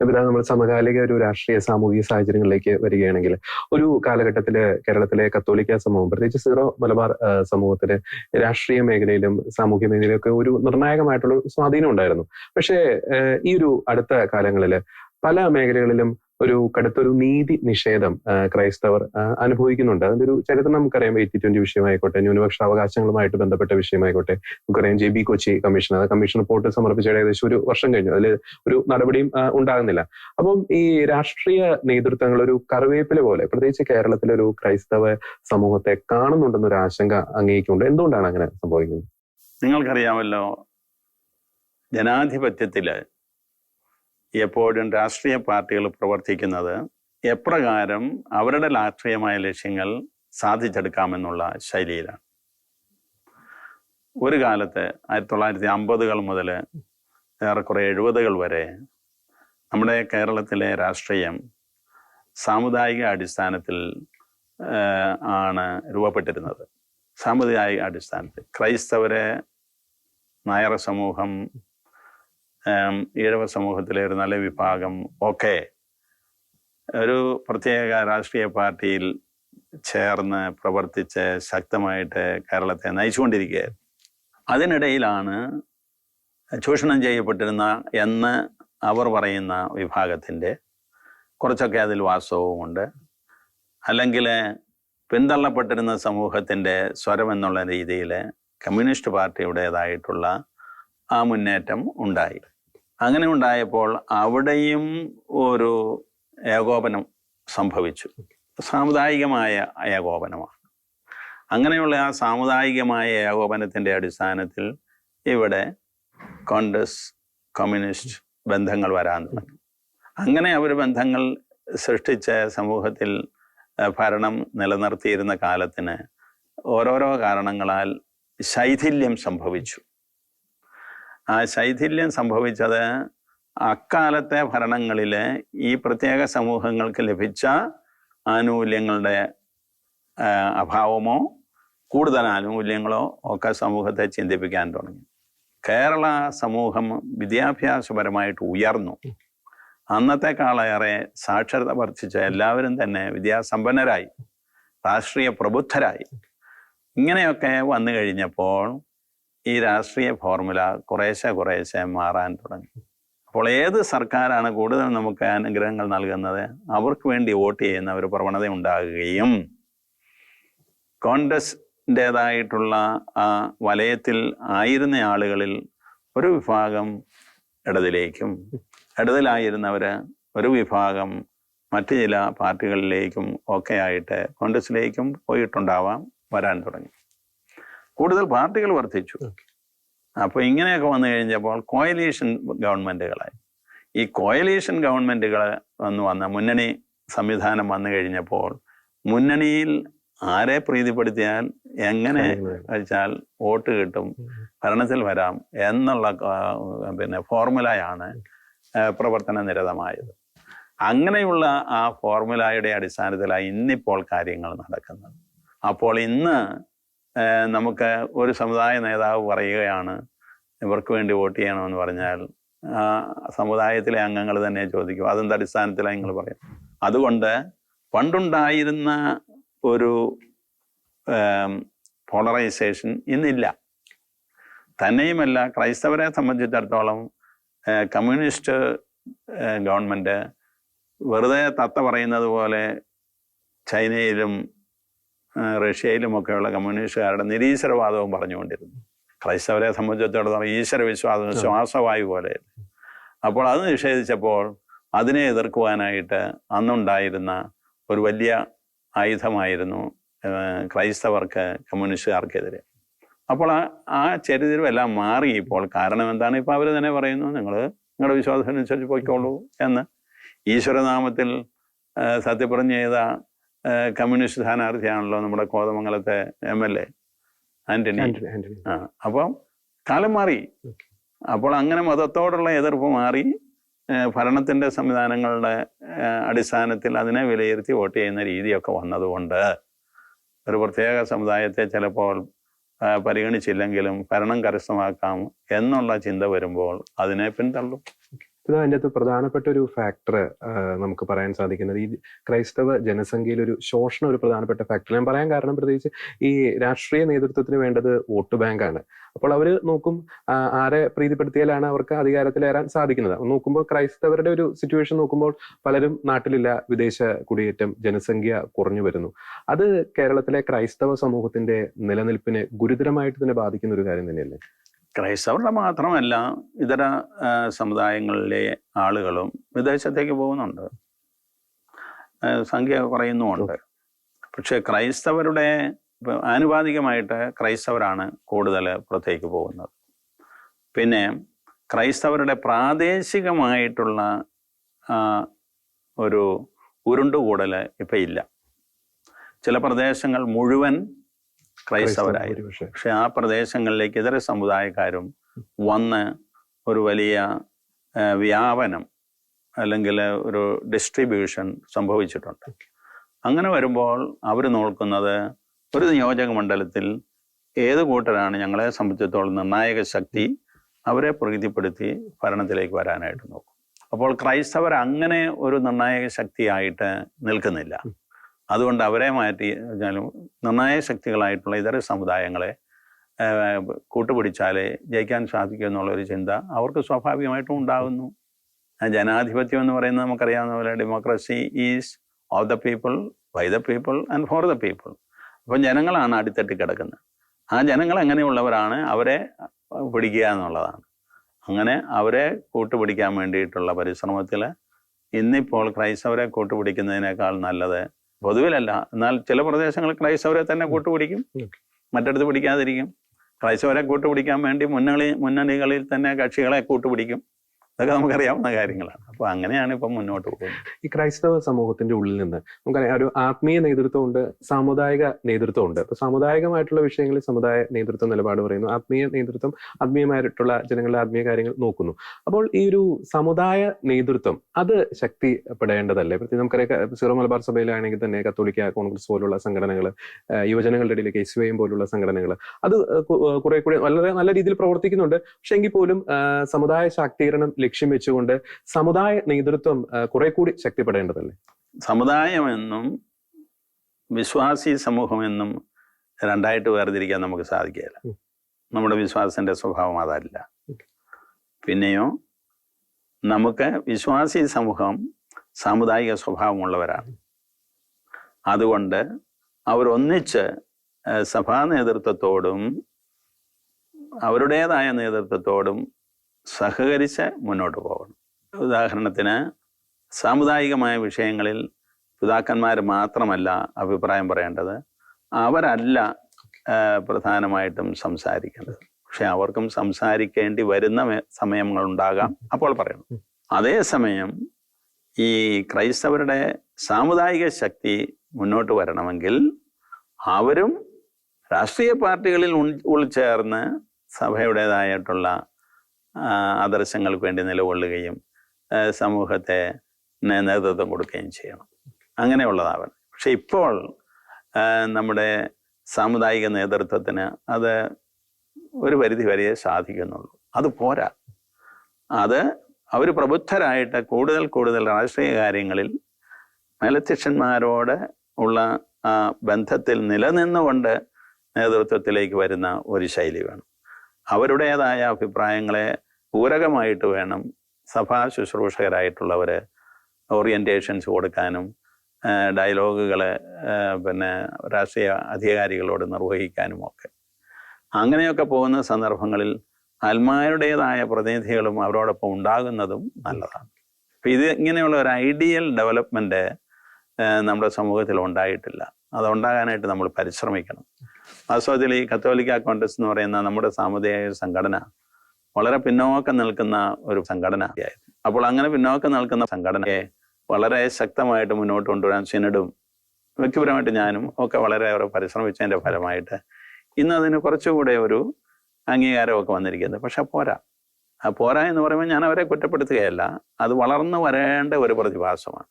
പിന്നെ നമ്മൾ സമകാലിക ഒരു രാഷ്ട്രീയ സാമൂഹിക സാഹചര്യങ്ങളിലേക്ക് വരികയാണെങ്കിൽ ഒരു കാലഘട്ടത്തിൽ കേരളത്തിലെ കത്തോലിക്ക സമൂഹം പ്രത്യേകിച്ച് സീറോ മലബാർ സമൂഹത്തിന് രാഷ്ട്രീയ മേഖലയിലും സാമൂഹ്യ മേഖലയിലും ഒക്കെ ഒരു നിർണായകമായിട്ടുള്ള സ്വാധീനം ഉണ്ടായിരുന്നു. പക്ഷേ ഈ ഒരു അടുത്ത കാലങ്ങളിൽ പല മേഖലകളിലും ഒരു കടുത്തൊരു നീതി നിഷേധം ക്രൈസ്തവർ അനുഭവിക്കുന്നുണ്ട്. അതിന്റെ ഒരു ചരിത്രം നമുക്കറിയാം. എയ്റ്റി ട്വന്റി വിഷയമായിക്കോട്ടെ ന്യൂനപക്ഷ അവകാശങ്ങളുമായിട്ട് ബന്ധപ്പെട്ട വിഷയമായിക്കോട്ടെ. നമുക്കറിയാം ജെ ബി കൊച്ചി കമ്മീഷൻ അത് കമ്മീഷൻ റിപ്പോർട്ട് സമർപ്പിച്ചിട്ട് ഏകദേശം ഒരു വർഷം കഴിഞ്ഞു. അതിൽ ഒരു നടപടിയും ഉണ്ടാകുന്നില്ല. അപ്പം ഈ രാഷ്ട്രീയ നേതൃത്വങ്ങൾ ഒരു കറിവേപ്പില പോലെ പ്രത്യേകിച്ച് കേരളത്തിലെ ഒരു ക്രൈസ്തവ സമൂഹത്തെ കാണുന്നുണ്ടെന്നൊരു ആശങ്ക അങ്ങേക്കുണ്ട് എന്തുകൊണ്ടാണ് അങ്ങനെ സംഭവിക്കുന്നത്? നിങ്ങൾക്കറിയാമല്ലോ ജനാധിപത്യത്തിൽ എപ്പോഴും രാഷ്ട്രീയ പാർട്ടികൾ പ്രവർത്തിക്കുന്നത് എപ്രകാരം അവരുടെ രാഷ്ട്രീയമായ ലക്ഷ്യങ്ങൾ സാധിച്ചെടുക്കാമെന്നുള്ള ശൈലിയിലാണ്. ഒരു കാലത്ത് ആയിരത്തി തൊള്ളായിരത്തി അമ്പതുകൾ മുതൽ ഏറെക്കുറെ എഴുപതുകൾ വരെ നമ്മുടെ കേരളത്തിലെ രാഷ്ട്രീയം സാമുദായിക അടിസ്ഥാനത്തിൽ ആണ് രൂപപ്പെട്ടിരുന്നത്. സാമുദായിക അടിസ്ഥാനത്തിൽ. ക്രൈസ്തവരെ നായർ സമൂഹം ഈഴവ സമൂഹത്തിലെ ഒരു നല്ല വിഭാഗം. ഒക്കെ ഒരു പ്രത്യേക രാഷ്ട്രീയ പാർട്ടിയിൽ ചേർന്ന് പ്രവർത്തിച്ച് ശക്തമായിട്ട് കേരളത്തെ നയിച്ചുകൊണ്ടിരിക്കുകയായിരുന്നു. അതിനിടയിലാണ് ചൂഷണം ചെയ്യപ്പെട്ടിരുന്ന എന്ന് അവർ പറയുന്ന വിഭാഗത്തിന്റെ കുറച്ചൊക്കെ അതിൽ വാസ്തവമുണ്ട് അല്ലെങ്കിൽ പിന്തള്ളപ്പെട്ടിരുന്ന സമൂഹത്തിന്റെ സ്വരം എന്നുള്ള രീതിയിൽ കമ്മ്യൂണിസ്റ്റ് പാർട്ടിയുടേതായിട്ടുള്ള ആ മുന്നേറ്റം ഉണ്ടായി. അങ്ങനെ ഉണ്ടായപ്പോൾ അവിടെയും ഒരു ഏകോപനം സംഭവിച്ചു. സാമുദായികമായ ഏകോപനമാണ്. അങ്ങനെയുള്ള ആ സാമുദായികമായ ഏകോപനത്തിന്റെ അടിസ്ഥാനത്തിൽ ഇവിടെ കോൺഗ്രസ് കമ്മ്യൂണിസ്റ്റ് ബന്ധങ്ങൾ വരാൻ തുടങ്ങി. അങ്ങനെ അവർ ബന്ധങ്ങൾ സൃഷ്ടിച്ച സമൂഹത്തിൽ ഭരണം നിലനിർത്തിയിരുന്ന കാലത്തിന് ഓരോരോ കാരണങ്ങളാൽ ശൈഥില്യം സംഭവിച്ചു. ആ ശൈഥില്യം സംഭവിച്ചത് അക്കാലത്തെ ഭരണങ്ങളിൽ ഈ പ്രത്യേക സമൂഹങ്ങൾക്ക് ലഭിച്ച ആനുകൂല്യങ്ങളുടെ അഭാവമോ കൂടുതൽ ആനുകൂല്യങ്ങളോ ഒക്കെ സമൂഹത്തെ ചിന്തിപ്പിക്കാൻ തുടങ്ങി. കേരള സമൂഹം വിദ്യാഭ്യാസപരമായിട്ട് ഉയർന്നു. അന്നത്തെക്കാളേറെ സാക്ഷരത വർദ്ധിച്ച എല്ലാവരും തന്നെ വിദ്യാസമ്പന്നരായി രാഷ്ട്രീയ പ്രബുദ്ധരായി. ഇങ്ങനെയൊക്കെ വന്നു കഴിഞ്ഞപ്പോൾ ഈ രാഷ്ട്രീയ ഫോർമുല കുറേശ്ശെ കുറേശ്ശെ മാറാൻ തുടങ്ങി. അപ്പോൾ ഏത് സർക്കാരാണ് കൂടുതൽ നമുക്ക് അനുഗ്രഹങ്ങൾ നൽകുന്നത്? അവർക്ക് വേണ്ടി വോട്ട് ചെയ്യുന്ന ഒരു പ്രവണത ഉണ്ടാകുകയും കോൺഗ്രസിന്റെതായിട്ടുള്ള ആ വലയത്തിൽ ആയിരുന്ന ആളുകളിൽ ഒരു വിഭാഗം ഇടതിലേക്കും ഇടതിലായിരുന്നവർ ഒരു വിഭാഗം മറ്റ് ചില പാർട്ടികളിലേക്കും ഒക്കെ ആയിട്ട് കോൺഗ്രസിലേക്കും പോയിട്ടുണ്ടാവാം വരാൻ തുടങ്ങി. കൂടുതൽ പാർട്ടികൾ വർദ്ധിച്ചു. അപ്പോൾ ഇങ്ങനെയൊക്കെ വന്നു കഴിഞ്ഞപ്പോൾ കോയലീഷൻ ഗവൺമെന്റുകളായി ഈ കോയലീഷൻ ഗവൺമെന്റുകൾ വന്ന് വന്ന മുന്നണി സംവിധാനം വന്നു കഴിഞ്ഞപ്പോൾ മുന്നണിയിൽ ആരെ പ്രീതിപ്പെടുത്തിയാൽ എങ്ങനെ വെച്ചാൽ വോട്ട് കിട്ടും ഭരണത്തിൽ വരാം എന്നുള്ള പിന്നെ ഫോർമുലയാണ് പ്രവർത്തന നിരതമായത് അങ്ങനെയുള്ള ആ ഫോർമുലയുടെ അടിസ്ഥാനത്തിലാണ് ഇന്നിപ്പോൾ കാര്യങ്ങൾ നടക്കുന്നത്. അപ്പോൾ ഇന്ന് നമുക്ക് ഒരു സമുദായ നേതാവ് പറയുകയാണ് ഇവർക്ക് വേണ്ടി വോട്ട് ചെയ്യണമെന്ന് പറഞ്ഞാൽ ആ സമുദായത്തിലെ അംഗങ്ങൾ തന്നെ ചോദിക്കും. അതെന്ത് അടിസ്ഥാനത്തിലാണ് നിങ്ങൾ പറയും അതുകൊണ്ട് പണ്ടുണ്ടായിരുന്ന ഒരു പോളറൈസേഷൻ ഇന്നില്ല. തന്നെയുമല്ല ക്രൈസ്തവരെ സംബന്ധിച്ചിടത്തോളം കമ്മ്യൂണിസ്റ്റ് ഗവൺമെന്റ് വെറുതെ തത്ത പറയുന്നത് പോലെ ചൈനയിലും റഷ്യയിലുമൊക്കെയുള്ള കമ്മ്യൂണിസ്റ്റുകാരുടെ നിരീശ്വരവാദവും പറഞ്ഞുകൊണ്ടിരുന്നു. ക്രൈസ്തവരെ സംബന്ധിച്ചിടത്തോളം ഈശ്വര വിശ്വാസം ശ്വാസവായു പോലെ അപ്പോൾ അത് നിഷേധിച്ചപ്പോൾ അതിനെ എതിർക്കുവാനായിട്ട് അന്നുണ്ടായിരുന്ന ഒരു വലിയ ആയുധമായിരുന്നു ക്രൈസ്തവർക്ക് കമ്മ്യൂണിസ്റ്റുകാർക്കെതിരെ. അപ്പോൾ ആ ആ ചരിത്രമെല്ലാം മാറി ഇപ്പോൾ കാരണം എന്താണ് ഇപ്പോൾ അവർ തന്നെ പറയുന്നു നിങ്ങൾ നിങ്ങളുടെ വിശ്വാസത്തിനനുസരിച്ച് പോയിക്കോളൂ എന്ന്. ഈശ്വരനാമത്തിൽ സത്യപ്രജ്ഞ ചെയ്ത കമ്മ്യൂണിസ്റ്റ് സ്ഥാനാർത്ഥിയാണല്ലോ നമ്മുടെ കോതമംഗലത്തെ എം എൽ എ ആന്റണി. ആ അപ്പം കാലം മാറി. അപ്പോൾ അങ്ങനെ മതത്തോടുള്ള എതിർപ്പ് മാറി ഭരണത്തിന്റെ ഭരണത്തിന്റെ സംവിധാനങ്ങളുടെ അടിസ്ഥാനത്തിൽ അതിനെ വിലയിരുത്തി വോട്ട് ചെയ്യുന്ന രീതിയൊക്കെ വന്നതുകൊണ്ട് ഒരു പ്രത്യേക സമുദായത്തെ ചിലപ്പോൾ പരിഗണിച്ചില്ലെങ്കിലും ഭരണം കരസ്ഥമാക്കാം എന്നുള്ള ചിന്ത വരുമ്പോൾ അതിനെ പിന്തള്ളും. ഇത് അതിന്റെ അകത്ത് പ്രധാനപ്പെട്ട ഒരു ഫാക്ടർ നമുക്ക് പറയാൻ സാധിക്കുന്നത്. ഈ ക്രൈസ്തവ ജനസംഖ്യയിൽ ഒരു ശോഷണം ഒരു പ്രധാനപ്പെട്ട ഫാക്ടർ ഞാൻ പറയാൻ കാരണം പ്രത്യേകിച്ച് ഈ രാഷ്ട്രീയ നേതൃത്വത്തിന് വേണ്ടത് വോട്ട് ബാങ്കാണ് അപ്പോൾ അവർ നോക്കും ആരെ പ്രീതിപ്പെടുത്തിയാലാണ് അവർക്ക് അധികാരത്തിലേറാൻ സാധിക്കുന്നത്. നോക്കുമ്പോൾ ക്രൈസ്തവരുടെ ഒരു സിറ്റുവേഷൻ നോക്കുമ്പോൾ പലരും നാട്ടിലില്ല വിദേശ കുടിയേറ്റം ജനസംഖ്യ കുറഞ്ഞു വരുന്നു. അത് കേരളത്തിലെ ക്രൈസ്തവ സമൂഹത്തിന്റെ നിലനിൽപ്പിനെ ഗുരുതരമായിട്ട് തന്നെ ബാധിക്കുന്ന ഒരു കാര്യം തന്നെയല്ലേ? ക്രൈസ്തവരുടെ മാത്രമല്ല ഇതര സമുദായങ്ങളിലെ ആളുകളും വിദേശത്തേക്ക് പോകുന്നുണ്ട്. സംഖ്യ കുറയുന്നുമുണ്ട്. പക്ഷേ ക്രൈസ്തവരുടെ ആനുപാതികമായിട്ട് ക്രൈസ്തവരാണ് കൂടുതൽ പുറത്തേക്ക് പോകുന്നത്. പിന്നെ ക്രൈസ്തവരുടെ പ്രാദേശികമായിട്ടുള്ള ഒരു ഉരുണ്ടുകൂടൽ ഇപ്പം ഇല്ല. ചില പ്രദേശങ്ങൾ മുഴുവൻ ക്രൈസ്തവരായിരുന്നു. പക്ഷെ ആ പ്രദേശങ്ങളിലേക്ക് ഇതര സമുദായക്കാരും വന്ന് ഒരു വലിയ വ്യാപനം അല്ലെങ്കിൽ ഒരു ഡിസ്ട്രിബ്യൂഷൻ സംഭവിച്ചിട്ടുണ്ട്. അങ്ങനെ വരുമ്പോൾ അവർ നോക്കുന്നത് ഒരു നിയോജക മണ്ഡലത്തിൽ ഏത് കൂട്ടരാണ് ഞങ്ങളെ സംബന്ധിച്ചിടത്തോളം നിർണായക ശക്തി അവരെ പ്രീതിപ്പെടുത്തി ഭരണത്തിലേക്ക് വരാനായിട്ട് നോക്കും. അപ്പോൾ ക്രൈസ്തവർ അങ്ങനെ ഒരു നിർണായക ശക്തിയായിട്ട് നിൽക്കുന്നില്ല. അതുകൊണ്ട് അവരെ മാറ്റി കഴിഞ്ഞാലും നിർണായക ശക്തികളായിട്ടുള്ള ഇതര സമുദായങ്ങളെ കൂട്ടുപിടിച്ചാലേ ജയിക്കാൻ സാധിക്കൂ എന്നുള്ളൊരു ചിന്ത അവർക്ക് സ്വാഭാവികമായിട്ടും ഉണ്ടാകുന്നു. ജനാധിപത്യം എന്ന് പറയുന്നത് നമുക്കറിയാവുന്ന പോലെ democracy is of the people by the people and for the people അപ്പം ജനങ്ങളാണ് അടിത്തട്ടി കിടക്കുന്നത്. ആ ജനങ്ങൾ എങ്ങനെയുള്ളവരാണ് അവരെ പിടിക്കുക എന്നുള്ളതാണ്. അങ്ങനെ അവരെ കൂട്ടുപിടിക്കാൻ വേണ്ടിയിട്ടുള്ള പരിശ്രമത്തിൽ ഇന്നിപ്പോൾ ക്രൈസ്തവരെ കൂട്ടുപിടിക്കുന്നതിനേക്കാൾ നല്ലത് പൊതുവിലല്ല. എന്നാൽ ചില പ്രദേശങ്ങളിൽ ക്രൈസ്തവരെ തന്നെ കൂട്ടുപിടിക്കും. മറ്റടുത്ത് പിടിക്കാതിരിക്കും. ക്രൈസ്തവരെ കൂട്ടുപിടിക്കാൻ വേണ്ടി മുന്നണി മുന്നണികളിൽ തന്നെ കക്ഷികളെ കൂട്ടുപിടിക്കും. ഇതൊക്കെ നമുക്കറിയാവുന്ന കാര്യങ്ങളാണ്. അപ്പൊ അങ്ങനെയാണ് ഇപ്പം മുന്നോട്ട് പോകുന്നത്. ഈ ക്രൈസ്തവ സമൂഹത്തിന്റെ ഉള്ളിൽ നിന്ന് നമുക്കറിയാം ഒരു ആത്മീയ നേതൃത്വം ഉണ്ട് സാമുദായിക നേതൃത്വം ഉണ്ട് അപ്പൊ സാമുദായികമായിട്ടുള്ള വിഷയങ്ങളിൽ സമുദായ നേതൃത്വ നിലപാട് പറയുന്നു. ആത്മീയ നേതൃത്വം ആത്മീയമായിട്ടുള്ള ജനങ്ങളുടെ ആത്മീയ കാര്യങ്ങൾ നോക്കുന്നു. അപ്പോൾ ഈ ഒരു സമുദായ നേതൃത്വം അത് ശക്തിപ്പെടേണ്ടതല്ലേ? പ്രത്യേകിച്ച് നമുക്കറിയാം സിറോ മലബാർ സഭയിലാണെങ്കിൽ തന്നെ കത്തോലിക്ക കോൺഗ്രസ് പോലുള്ള സംഘടനകൾ യുവജനങ്ങളുടെ ഇടയിലേക്ക് എസ് വൈ പോലുള്ള സംഘടനകൾ അത് കുറെ കൂടി വളരെ നല്ല രീതിയിൽ പ്രവർത്തിക്കുന്നുണ്ട്. പക്ഷെ എങ്കിൽ പോലും സമുദായ ശാക്തീകരണം ലക്ഷ്യം വെച്ചുകൊണ്ട് സമുദായ നേതൃത്വം കുറെ കൂടി ശക്തിപ്പെടേണ്ടതല്ലേ? സമുദായമെന്നും വിശ്വാസി സമൂഹമെന്നും രണ്ടായിട്ട് വേർതിരിക്കാൻ നമുക്ക് സാധിക്കില്ല നമ്മുടെ വിശ്വാസത്തിന്റെ സ്വഭാവം അതല്ല. പിന്നെയോ നമുക്ക് വിശ്വാസി സമൂഹം സാമുദായിക സ്വഭാവമുള്ളവരാണ്. അതുകൊണ്ട് അവരൊന്നിച്ച് സഭാ നേതൃത്വത്തോടും അവരുടേതായ നേതൃത്വത്തോടും സഹകരിച്ച് മുന്നോട്ട് പോകണം. ഉദാഹരണത്തിന് സാമുദായികമായ വിഷയങ്ങളിൽ പിതാക്കന്മാർ മാത്രമല്ല അഭിപ്രായം പറയേണ്ടത്. അവരല്ല പ്രധാനമായിട്ടും സംസാരിക്കേണ്ടത്. പക്ഷെ അവർക്കും സംസാരിക്കേണ്ടി വരുന്ന സമയങ്ങൾ സമയങ്ങളുണ്ടാകാം അപ്പോൾ പറയണം. അതേസമയം ഈ ക്രൈസ്തവരുടെ സാമുദായിക ശക്തി മുന്നോട്ട് വരണമെങ്കിൽ അവരും രാഷ്ട്രീയ പാർട്ടികളിൽ ഉൾ- ഉൾച്ചേർന്ന് സഭയുടേതായിട്ടുള്ള ആദർശങ്ങൾക്ക് വേണ്ടി നിലകൊള്ളുകയും സമൂഹത്തെ നേതൃത്വം കൊടുക്കുകയും ചെയ്യണം. അങ്ങനെയുള്ളതാവണം. പക്ഷെ ഇപ്പോൾ നമ്മുടെ സാമുദായിക നേതൃത്വത്തിന് അത് ഒരു പരിധി വരെ സാധിക്കുന്നുള്ളൂ. അത് പോരാ. അത് അവർ പ്രബുദ്ധരായിട്ട് കൂടുതൽ കൂടുതൽ രാഷ്ട്രീയ കാര്യങ്ങളിൽ മേലധ്യക്ഷന്മാരോട് ഉള്ള ആ ബന്ധത്തിൽ നിലനിന്നുകൊണ്ട് നേതൃത്വത്തിലേക്ക് വരുന്ന ഒരു ശൈലി വേണം. അവരുടേതായ അഭിപ്രായങ്ങളെ പൂരകമായിട്ട് വേണം സഭാ ശുശ്രൂഷകരായിട്ടുള്ളവരെ ഓറിയന്റേഷൻസ് കൊടുക്കാനും ഡയലോഗുകൾ പിന്നെ രാഷ്ട്രീയ അധികാരികളോട് നിർവഹിക്കാനും ഒക്കെ അങ്ങനെയൊക്കെ പോകുന്ന സന്ദർഭങ്ങളിൽ ആത്മാരുടേതായ പ്രതിനിധികളും അവരോടൊപ്പം ഉണ്ടാകുന്നതും നല്ലതാണ്. അപ്പം ഇത് ഇങ്ങനെയുള്ള ഒരു ഐഡിയൽ ഡെവലപ്മെന്റ് നമ്മുടെ സമൂഹത്തിൽ ഉണ്ടായിട്ടില്ല. അതുണ്ടാകാനായിട്ട് നമ്മൾ പരിശ്രമിക്കണം. വാസ്തവത്തിൽ ഈ കത്തോലിക്ക കോൺഗ്രസ് എന്ന് പറയുന്ന നമ്മുടെ സാമുദായിക സംഘടന വളരെ പിന്നോക്കം നിൽക്കുന്ന ഒരു സംഘടനയായിരുന്നു. അപ്പോൾ അങ്ങനെ പിന്നോക്കം നിൽക്കുന്ന സംഘടനയെ വളരെ ശക്തമായിട്ട് മുന്നോട്ട് കൊണ്ടുവരാൻ സിനഡും വ്യക്തിപരമായിട്ട് ഞാനും ഒക്കെ വളരെയേറെ പരിശ്രമിച്ചതിന്റെ ഫലമായിട്ട് ഇന്ന് അതിന് കുറച്ചുകൂടെ ഒരു അംഗീകാരമൊക്കെ വന്നിരിക്കുന്നത്. പക്ഷെ പോരാ. ആ പോരാ എന്ന് പറയുമ്പോൾ ഞാൻ അവരെ കുറ്റപ്പെടുത്തുകയല്ല. അത് വളർന്നു വരേണ്ട ഒരു പ്രതിഭാസമാണ്.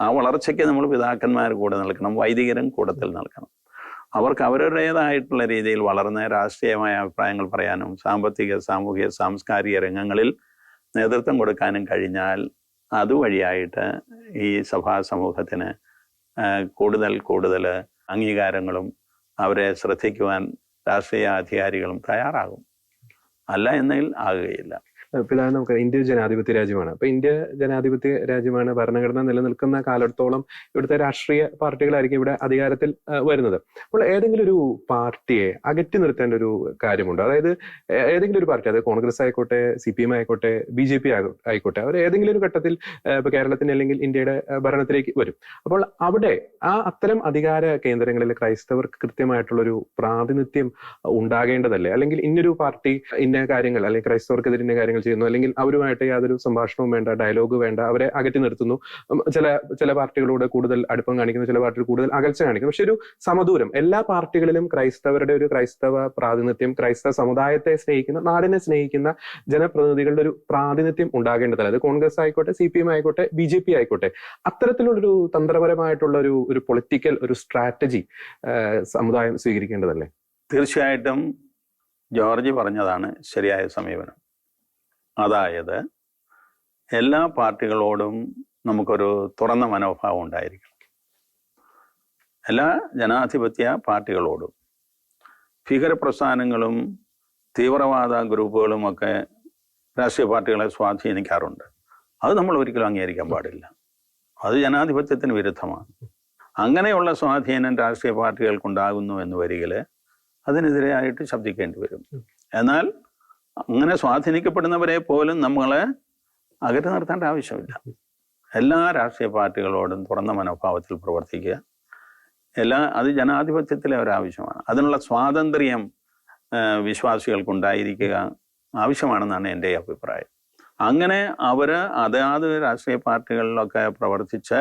ആ വളർച്ചയ്ക്ക് നമ്മൾ പിതാക്കന്മാർ കൂടെ നിൽക്കണം വൈദികരും കൂടത്തിൽ നിൽക്കണം. അവർക്ക് അവരുടേതായിട്ടുള്ള രീതിയിൽ വളർന്ന് രാഷ്ട്രീയമായ അഭിപ്രായങ്ങൾ പറയാനും സാമ്പത്തിക സാമൂഹിക സാംസ്കാരിക രംഗങ്ങളിൽ നേതൃത്വം കൊടുക്കാനും കഴിഞ്ഞാൽ അതുവഴിയായിട്ട് ഈ സഭാ സമൂഹത്തിന് കൂടുതൽ കൂടുതൽ അംഗീകാരങ്ങളും അവരെ ശ്രദ്ധിക്കുവാൻ രാഷ്ട്രീയ അധികാരികളും തയ്യാറാകും. അല്ല എന്നെങ്കിൽ ആകുകയില്ല. പിതാവ് നമുക്ക് ഇന്ത്യ ജനാധിപത്യ രാജ്യമാണ്. അപ്പൊ ഇന്ത്യ ജനാധിപത്യ രാജ്യമാണ് ഭരണഘടന നിലനിൽക്കുന്ന കാലത്തോളം ഇവിടുത്തെ രാഷ്ട്രീയ പാർട്ടികളായിരിക്കും ഇവിടെ അധികാരത്തിൽ വരുന്നത്. അപ്പോൾ ഏതെങ്കിലും ഒരു പാർട്ടിയെ അകറ്റി നിർത്തേണ്ട ഒരു കാര്യമുണ്ട്. അതായത് ഏതെങ്കിലും ഒരു പാർട്ടി അത് കോൺഗ്രസ് ആയിക്കോട്ടെ സി പി എം ആയിക്കോട്ടെ ബി ജെ പി ആയിക്കോട്ടെ അവർ ഏതെങ്കിലും ഒരു ഘട്ടത്തിൽ ഇപ്പൊ കേരളത്തിന് അല്ലെങ്കിൽ ഇന്ത്യയുടെ ഭരണത്തിലേക്ക് വരും. അപ്പോൾ അവിടെ ആ അത്തരം അധികാര കേന്ദ്രങ്ങളിൽ ക്രൈസ്തവർക്ക് കൃത്യമായിട്ടുള്ള ഒരു പ്രാതിനിധ്യം ഉണ്ടാകേണ്ടതല്ലേ? അല്ലെങ്കിൽ ഇന്നൊരു പാർട്ടി ഇന്ന കാര്യങ്ങൾ അല്ലെങ്കിൽ ക്രൈസ്തവർക്കെതിരെ ഇന്ന കാര്യങ്ങൾ ചെയ്യുന്നു. അല്ലെങ്കിൽ അവരുമായിട്ട് യാതൊരു സംഭാഷണവും വേണ്ട ഡയലോഗ് വേണ്ട അവരെ അകറ്റി നിർത്തുന്നു. ചില ചില പാർട്ടികളോട് കൂടുതൽ അടുപ്പം കാണിക്കുന്നു ചില പാർട്ടികൾ കൂടുതൽ അകൽച്ച കാണിക്കുന്നു. പക്ഷെ ഒരു സമദൂരം എല്ലാ പാർട്ടികളിലും ക്രൈസ്തവരുടെ ഒരു ക്രൈസ്തവ പ്രാതിനിധ്യം ക്രൈസ്തവ സമുദായത്തെ സ്നേഹിക്കുന്ന നാടിനെ സ്നേഹിക്കുന്ന ജനപ്രതിനിധികളുടെ ഒരു പ്രാതിനിധ്യം ഉണ്ടാകേണ്ടതല്ല. അത് കോൺഗ്രസ് ആയിക്കോട്ടെ സി പി എം ആയിക്കോട്ടെ ബി ജെ പി ആയിക്കോട്ടെ. അത്തരത്തിലുള്ളൊരു തന്ത്രപരമായിട്ടുള്ള ഒരു ഒരു പൊളിറ്റിക്കൽ ഒരു സ്ട്രാറ്റജി സമുദായം സ്വീകരിക്കേണ്ടതല്ലേ? തീർച്ചയായിട്ടും ജോർജ് പറഞ്ഞതാണ് ശരിയായ സമീപനം. അതായത് എല്ലാ പാർട്ടികളോടും നമുക്കൊരു തുറന്ന മനോഭാവം ഉണ്ടായിരിക്കണം. എല്ലാ ജനാധിപത്യ പാർട്ടികളോടും ഭീകരപ്രസ്ഥാനങ്ങളും തീവ്രവാദ ഗ്രൂപ്പുകളും ഒക്കെ രാഷ്ട്രീയ പാർട്ടികളെ സ്വാധീനിക്കാറുണ്ട്. അത് നമ്മൾ ഒരിക്കലും അംഗീകരിക്കാൻ പാടില്ല. അത് ജനാധിപത്യത്തിന് വിരുദ്ധമാണ്. അങ്ങനെയുള്ള സ്വാധീനം രാഷ്ട്രീയ പാർട്ടികൾക്കുണ്ടാകുന്നു എന്ന് വരികിൽ അതിനെതിരെയായിട്ട് ശബ്ദിക്കേണ്ടി വരും. എന്നാൽ അങ്ങനെ സ്വാധീനിക്കപ്പെടുന്നവരെ പോലും നമ്മളെ അകറ്റി നിർത്തേണ്ട ആവശ്യമില്ല. എല്ലാ രാഷ്ട്രീയ പാർട്ടികളോടും തുറന്ന മനോഭാവത്തിൽ പ്രവർത്തിക്കുക. എല്ലാ അത് ജനാധിപത്യത്തിലെ ഒരാവശ്യമാണ്. അതിനുള്ള സ്വാതന്ത്ര്യം വിശ്വാസികൾക്ക് വിശ്വാസികൾക്കുണ്ടായിരിക്കുക ആവശ്യമാണെന്നാണ് എന്റെ അഭിപ്രായം. അങ്ങനെ അവർ അതാത് രാഷ്ട്രീയ പാർട്ടികളിലൊക്കെ പ്രവർത്തിച്ച്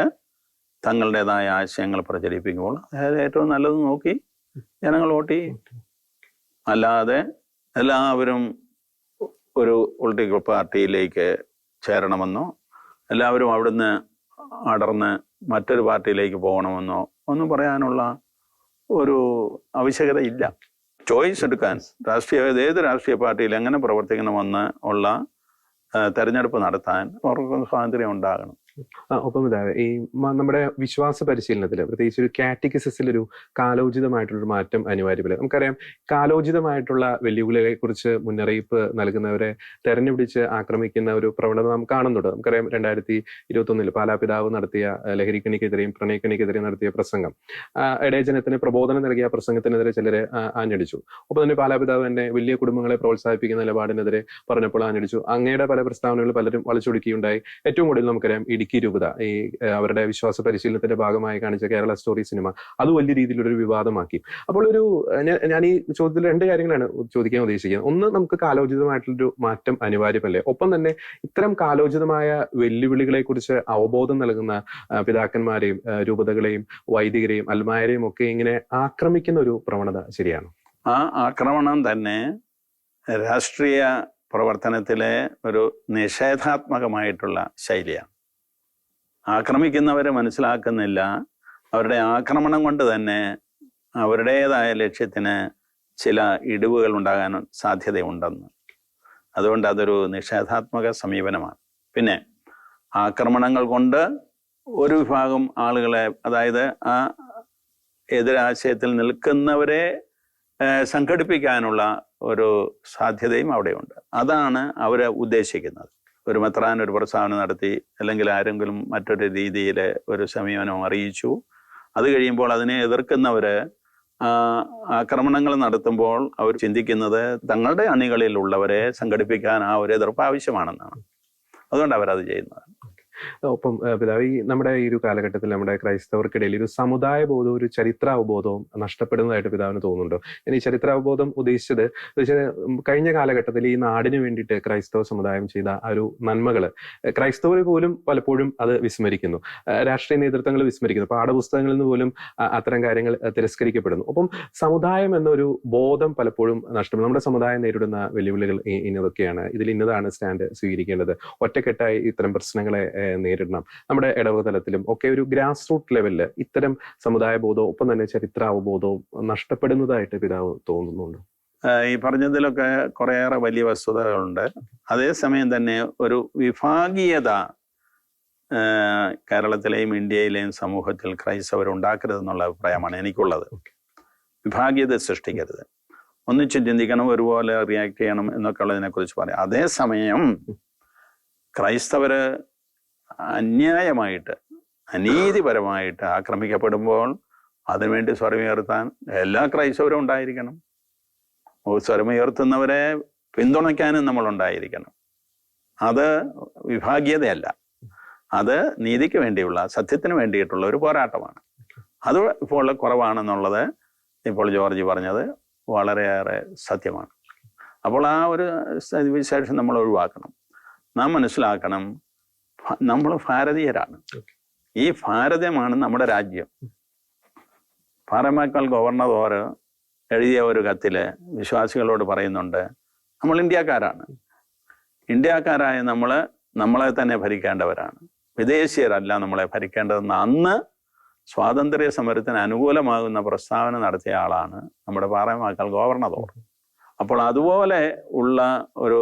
തങ്ങളുടേതായ ആശയങ്ങൾ പ്രചരിപ്പിക്കുമ്പോൾ അതായത് ഏറ്റവും നല്ലത് നോക്കി ജനങ്ങൾ വോട്ട് ചെയ്യും. അല്ലാതെ എല്ലാവരും ഒരു പൊളിറ്റിക്കൽ പാർട്ടിയിലേക്ക് ചേരണമെന്നോ എല്ലാവരും അവിടുന്ന് അടർന്ന് മറ്റൊരു പാർട്ടിയിലേക്ക് പോകണമെന്നോ ഒന്നും പറയാനുള്ള ഒരു ആവശ്യകത ഇല്ല. ചോയ്സ് എടുക്കാൻ രാഷ്ട്രീയ ഏത് രാഷ്ട്രീയ പാർട്ടിയിൽ എങ്ങനെ പ്രവർത്തിക്കണമെന്ന് ഉള്ള തെരഞ്ഞെടുപ്പ് നടത്താൻ അവർക്ക് സ്വാതന്ത്ര്യം ഉണ്ടാകണം. ഒപ്പം ഇതാ ഈ നമ്മുടെ വിശ്വാസ പരിശീലനത്തിൽ പ്രത്യേകിച്ച് ഒരു കാറ്റഗസിസിൽ ഒരു കാലോചിതമായിട്ടുള്ള മാറ്റം അനിവാര്യമല്ല നമുക്കറിയാം കാലോചിതമായിട്ടുള്ള വെല്ലുവിളികളെ കുറിച്ച് മുന്നറിയിപ്പ് നൽകുന്നവരെ തെരഞ്ഞുപിടിച്ച് ആക്രമിക്കുന്ന ഒരു പ്രവണത നാം കാണുന്നുണ്ട്. നമുക്കറിയാം രണ്ടായിരത്തി ഇരുപത്തി ഒന്നിൽ പാലാപിതാവ് നടത്തിയ ലഹരിക്കണിക്കെതിരെയും പ്രണയക്കണിക്കെതിരെയും നടത്തിയ പ്രസംഗം. ഇടയജനത്തിന് പ്രബോധനം നൽകിയ പ്രസംഗത്തിനെതിരെ ചിലരെ ആഞ്ഞടിച്ചു. ഒപ്പം തന്നെ പാലാപിതാവ് തന്നെ വലിയ കുടുംബങ്ങളെ പ്രോത്സാഹിപ്പിക്കുന്ന നിലപാടിനെതിരെ പറഞ്ഞപ്പോൾ ആഞ്ഞടിച്ചു. അങ്ങയുടെ പല പ്രസ്താവനകൾ പലരും വളച്ചൊടുക്കിയുണ്ടായി ഏറ്റവും കൂടുതൽ നമുക്കറിയാം ഇടുക്കി രൂപത ഈ അവരുടെ വിശ്വാസ പരിശീലനത്തിന്റെ ഭാഗമായി കാണിച്ച കേരള സ്റ്റോറി സിനിമ. അത് വലിയ രീതിയിലൊരു വിവാദമാക്കി. അപ്പോൾ ഒരു ഞാൻ- ഈ ചോദ്യത്തിൽ രണ്ട് കാര്യങ്ങളാണ് ചോദിക്കാൻ ഉദ്ദേശിക്കുന്നത്. ഒന്ന് നമുക്ക് കാലോചിതമായിട്ടുള്ളൊരു മാറ്റം അനിവാര്യമല്ലേ? ഒപ്പം തന്നെ ഇത്തരം കാലോചിതമായ വെല്ലുവിളികളെ കുറിച്ച് അവബോധം നൽകുന്ന പിതാക്കന്മാരെയും രൂപതകളെയും വൈദികരെയും അൽമാരെയും ഒക്കെ ഇങ്ങനെ ആക്രമിക്കുന്ന ഒരു പ്രവണത ശരിയാണ്? ആ ആക്രമണം തന്നെ രാഷ്ട്രീയ പ്രവർത്തനത്തിലെ ഒരു നിഷേധാത്മകമായിട്ടുള്ള ശൈലിയാണ്. ആക്രമിക്കുന്നവരെ മനസ്സിലാക്കുന്നില്ല. അവരുടെ ആക്രമണം കൊണ്ട് തന്നെ അവരുടേതായ ലക്ഷ്യത്തിന് ചില ഇടിവുകൾ ഉണ്ടാകാൻ സാധ്യതയുണ്ടെന്ന്. അതുകൊണ്ട് അതൊരു നിഷേധാത്മക സമീപനമാണ്. പിന്നെ ആക്രമണങ്ങൾ കൊണ്ട് ഒരു വിഭാഗം ആളുകളെ അതായത് ആ എതിരാശയത്തിൽ നിൽക്കുന്നവരെ സംഘടിപ്പിക്കാനുള്ള ഒരു സാധ്യതയും അവിടെയുണ്ട്. അതാണ് അവർ ഉദ്ദേശിക്കുന്നത്. ഒരു മെത്രാൻ ഒരു പ്രസ്താവന നടത്തി അല്ലെങ്കിൽ ആരെങ്കിലും മറ്റൊരു രീതിയിൽ ഒരു സമീപനം അറിയിച്ചു. അത് കഴിയുമ്പോൾ അതിനെ എതിർക്കുന്നവര് ആക്രമണങ്ങൾ നടത്തുമ്പോൾ അവർ ചിന്തിക്കുന്നത് തങ്ങളുടെ അണികളിലുള്ളവരെ സംഘടിപ്പിക്കാൻ ആ ഒരു എതിർപ്പ് ആവശ്യമാണെന്നാണ്. അതുകൊണ്ട് അവരത് ചെയ്യുന്നത്. ഒപ്പം പിതാവ് ഈ നമ്മുടെ ഈ ഒരു കാലഘട്ടത്തിൽ നമ്മുടെ ക്രൈസ്തവർക്കിടയിൽ ഒരു സമുദായ ബോധവും ഒരു ചരിത്രാവബോധവും നഷ്ടപ്പെടുന്നതായിട്ട് പിതാവിന് തോന്നുന്നുണ്ടോ? ഞാൻ ഈ ചരിത്ര ഉദ്ദേശിച്ചത് കഴിഞ്ഞ കാലഘട്ടത്തിൽ ഈ നാടിന് വേണ്ടിയിട്ട് ക്രൈസ്തവ സമുദായം ചെയ്ത ആ ഒരു നന്മകൾ ക്രൈസ്തവർ പോലും പലപ്പോഴും അത് വിസ്മരിക്കുന്നു. രാഷ്ട്രീയ നേതൃത്വങ്ങൾ വിസ്മരിക്കുന്നു. പാഠപുസ്തകങ്ങളിൽ നിന്ന് പോലും അത്തരം കാര്യങ്ങൾ തിരസ്കരിക്കപ്പെടുന്നു. ഒപ്പം സമുദായം എന്നൊരു ബോധം പലപ്പോഴും നഷ്ടപ്പെടുന്നു. നമ്മുടെ സമുദായം നേരിടുന്ന വെല്ലുവിളികൾ ഇന്നതൊക്കെയാണ്. ഇതിൽ ഇന്നതാണ് സ്റ്റാൻഡ് സ്വീകരിക്കേണ്ടത്. ഒറ്റക്കെട്ടായി ഇത്തരം പ്രശ്നങ്ങളെ നേരിടണം. നമ്മുടെ ഇടവ് തലത്തിലും ഒക്കെ ഒരു ഗ്രാസ് റൂട്ട് ലെവലിൽ ഇത്തരം സമുദായ ബോധവും ഒപ്പം തന്നെ ചരിത്രാവബോധവും നഷ്ടപ്പെടുന്നതായിട്ട് പിതാവ് തോന്നുന്നുണ്ട്? ഈ പറഞ്ഞതിലൊക്കെ കുറേയേറെ വലിയ വസ്തുതകളുണ്ട്. അതേസമയം തന്നെ ഒരു വിഭാഗീയത കേരളത്തിലെയും ഇന്ത്യയിലെയും സമൂഹത്തിൽ ക്രൈസ്തവർ ഉണ്ടാക്കരുതെന്നുള്ള അഭിപ്രായമാണ് എനിക്കുള്ളത്. വിഭാഗീയത സൃഷ്ടിക്കരുത്. ഒന്നിച്ച് ചിന്തിക്കണം ഒരുപോലെ റിയാക്ട് ചെയ്യണം എന്നൊക്കെ ഉള്ളതിനെ കുറിച്ച് പറയാം. അതേസമയം ക്രൈസ്തവര് അന്യായമായിട്ട് അനീതിപരമായിട്ട് ആക്രമിക്കപ്പെടുമ്പോൾ അതിനുവേണ്ടി സ്വരമുയർത്താൻ എല്ലാ ക്രൈസ്തവരും ഉണ്ടായിരിക്കണം. സ്വരമുയർത്തുന്നവരെ പിന്തുണയ്ക്കാനും നമ്മൾ ഉണ്ടായിരിക്കണം അത് വിഭാഗീയതയല്ല. അത് നീതിക്ക് വേണ്ടിയുള്ള സത്യത്തിന് വേണ്ടിയിട്ടുള്ള ഒരു പോരാട്ടമാണ്. അത് ഇപ്പോൾ കുറവാണെന്നുള്ളത് ഇപ്പോൾ ജോർജ് പറഞ്ഞത് വളരെയേറെ സത്യമാണ്. അപ്പോൾ ആ ഒരു വിശേഷം നമ്മൾ ഒഴിവാക്കണം. നാം മനസ്സിലാക്കണം നമ്മൾ ഭാരതീയരാണ്. ഈ ഭാരതമാണ് നമ്മുടെ രാജ്യം. പാറമേക്കാൾ ഗവർണർ എഴുതിയ ഒരു കത്തിൽ വിശ്വാസികളോട് പറയുന്നുണ്ട് നമ്മൾ ഇന്ത്യക്കാരാണ്. ഇന്ത്യക്കാരായ നമ്മൾ നമ്മളെ തന്നെ ഭരിക്കേണ്ടവരാണ്. വിദേശീയരല്ല നമ്മളെ ഭരിക്കേണ്ടതെന്ന് അന്ന് സ്വാതന്ത്ര്യ സമരത്തിന് അനുകൂലമാകുന്ന പ്രസ്താവന നടത്തിയ ആളാണ് നമ്മുടെ പാറമേക്കാൾ ഗവർണർ അപ്പോൾ അതുപോലെ ഉള്ള ഒരു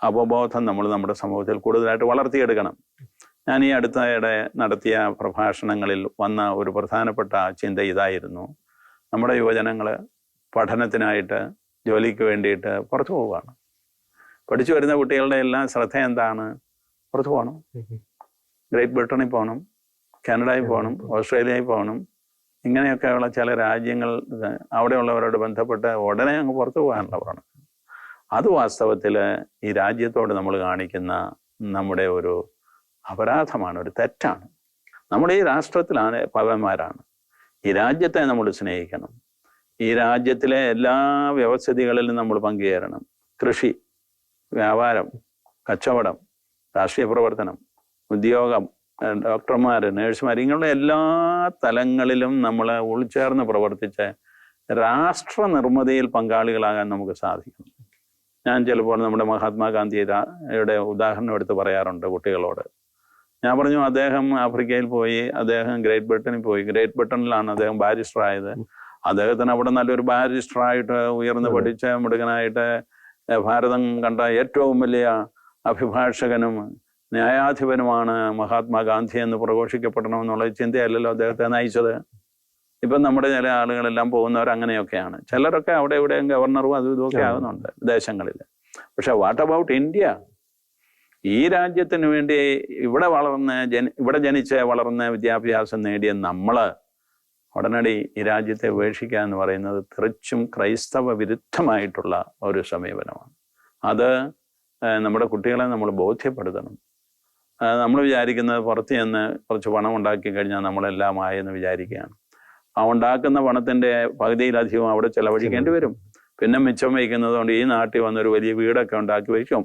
അവബോധം നമ്മൾ നമ്മുടെ സമൂഹത്തിൽ കൂടുതലായിട്ട് വളർത്തിയെടുക്കണം. ഞാൻ ഈ അടുത്തയിടെ നടത്തിയ പ്രഭാഷണങ്ങളിൽ വന്ന ഒരു പ്രധാനപ്പെട്ട ചിന്ത ഇതായിരുന്നു. നമ്മുടെ യുവജനങ്ങൾ പഠനത്തിനായിട്ട് ജോലിക്ക് വേണ്ടിയിട്ട് പുറത്തു പോവുകയാണ്. പഠിച്ചു വരുന്ന കുട്ടികളുടെ എല്ലാം ശ്രദ്ധ എന്താണ്? പുറത്തു പോകണം. ഗ്രേറ്റ് ബ്രിട്ടനിൽ പോകണം കാനഡയിൽ പോകണം ഓസ്ട്രേലിയയിൽ പോകണം. ഇങ്ങനെയൊക്കെയുള്ള ചില രാജ്യങ്ങൾ അവിടെയുള്ളവരോട് ബന്ധപ്പെട്ട് ഉടനെ അങ്ങ് പുറത്തു പോകാനുള്ള പറയണം അത് വാസ്തവത്തിൽ ഈ രാജ്യത്തോട് നമ്മൾ കാണിക്കുന്ന നമ്മുടെ ഒരു അപരാധമാണ് ഒരു തെറ്റാണ്. നമ്മുടെ ഈ രാഷ്ട്രത്തിലാണ് പവന്മാരാണ് ഈ രാജ്യത്തെ നമ്മൾ സ്നേഹിക്കണം. ഈ രാജ്യത്തിലെ എല്ലാ വ്യവസ്ഥിതികളിലും നമ്മൾ പങ്കുചേരണം. കൃഷി വ്യാപാരം കച്ചവടം രാഷ്ട്രീയ പ്രവർത്തനം ഉദ്യോഗം ഡോക്ടർമാർ നേഴ്സുമാർ ഇങ്ങനെയുള്ള എല്ലാ തലങ്ങളിലും നമ്മൾ ഉൾച്ചേർന്ന് പ്രവർത്തിച്ച് രാഷ്ട്ര നിർമ്മിതിയിൽ പങ്കാളികളാകാൻ നമുക്ക് സാധിക്കും. ഞാൻ ചിലപ്പോൾ നമ്മുടെ മഹാത്മാഗാന്ധിയുടെ ഉദാഹരണം എടുത്ത് പറയാറുണ്ട് കുട്ടികളോട്. ഞാൻ പറഞ്ഞു അദ്ദേഹം ആഫ്രിക്കയിൽ പോയി അദ്ദേഹം ഗ്രേറ്റ് ബ്രിട്ടനിൽ പോയി. ഗ്രേറ്റ് ബ്രിട്ടനിലാണ് അദ്ദേഹം ബാരിസ്റ്റർ ആയത് അദ്ദേഹത്തിന് അവിടെ നല്ലൊരു ബാരിസ്റ്റർ ആയിട്ട് ഉയർന്ന്. പഠിച്ച മിടുകനായിട്ട് ഭാരതം കണ്ട ഏറ്റവും വലിയ അഭിഭാഷകനും ന്യായാധിപനുമാണ് മഹാത്മാഗാന്ധി എന്ന് പ്രഘോഷിക്കപ്പെടണമെന്നുള്ള ചിന്തയല്ലല്ലോ അദ്ദേഹത്തെ നയിച്ചത്. ഇപ്പം നമ്മുടെ ചില ആളുകളെല്ലാം പോകുന്നവർ അങ്ങനെയൊക്കെയാണ് ചിലരൊക്കെ അവിടെ ഇവിടെയും ഗവർണറും അതും ഇതുമൊക്കെ ഒക്കെ ആകുന്നുണ്ട് ദേശങ്ങളിൽ. പക്ഷെ വാട്ട് അബൌട്ട് ഇന്ത്യ ഈ രാജ്യത്തിന് വേണ്ടി ഇവിടെ വളർന്ന് ജന ഇവിടെ ജനിച്ച് വളർന്ന് വിദ്യാഭ്യാസം നേടിയ നമ്മൾ ഉടനടി ഈ രാജ്യത്തെ ഉപേക്ഷിക്കുക എന്ന് പറയുന്നത് തികച്ചും ക്രൈസ്തവ വിരുദ്ധമായിട്ടുള്ള ഒരു സമീപനമാണ്. അത് നമ്മുടെ കുട്ടികളെ നമ്മൾ ബോധ്യപ്പെടുത്തണം. നമ്മൾ വിചാരിക്കുന്നത് പുറത്ത് ചെന്ന് കുറച്ച് പണം ഉണ്ടാക്കി കഴിഞ്ഞാൽ നമ്മളെല്ലാം ആയെന്ന് വിചാരിക്കുകയാണ്. ആ ഉണ്ടാക്കുന്ന പണത്തിന്റെ പകുതിയിലധികം അവിടെ ചെലവഴിക്കേണ്ടി വരും. പിന്നെ മിച്ചം വയ്ക്കുന്നത് കൊണ്ട് ഈ നാട്ടിൽ വന്നൊരു വലിയ വീടൊക്കെ ഉണ്ടാക്കി വയ്ക്കും.